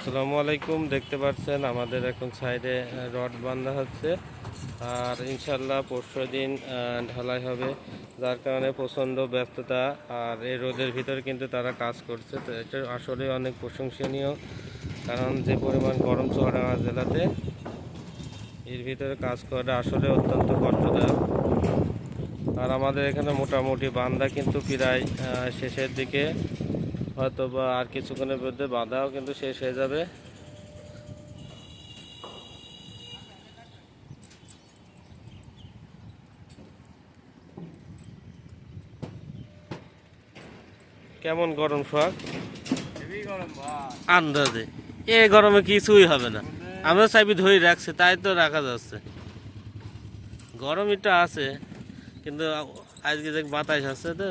আসসালামু আলাইকুম, দেখতে পাচ্ছেন আমাদের এখন সাইডে রড বান্ধা হচ্ছে। আর ইনশাল্লাহ পরশু দিন ঢালাই হবে। যার কারণে প্রচণ্ড ব্যস্ততা, আর এই রোদের ভিতরে কিন্তু তারা কাজ করছে। তো এটা আসলে অনেক প্রশংসনীয়, কারণ যে পরিমাণ গরম চুয়াডাঙ্গা জেলাতে, এর ভিতরে কাজ করা আসলে অত্যন্ত কষ্টদায়ক। আর আমাদের এখানে মোটামুটি বান্দা কিন্তু প্রায় শেষের দিকে হয়তো বা আর কিছুক্ষণের মধ্যে বাঁধাও কিন্তু শেষ হয়ে যাবে। কেমন গরম সোহাগ? আন্দাজে। এ গরমে কিছুই হবে না। আমরা চাইবি ধরে রাখছে তাই তো রাখা যাচ্ছে। গরম এটা আছে কিন্তু আজকে দেখ বাতাস আছে তো।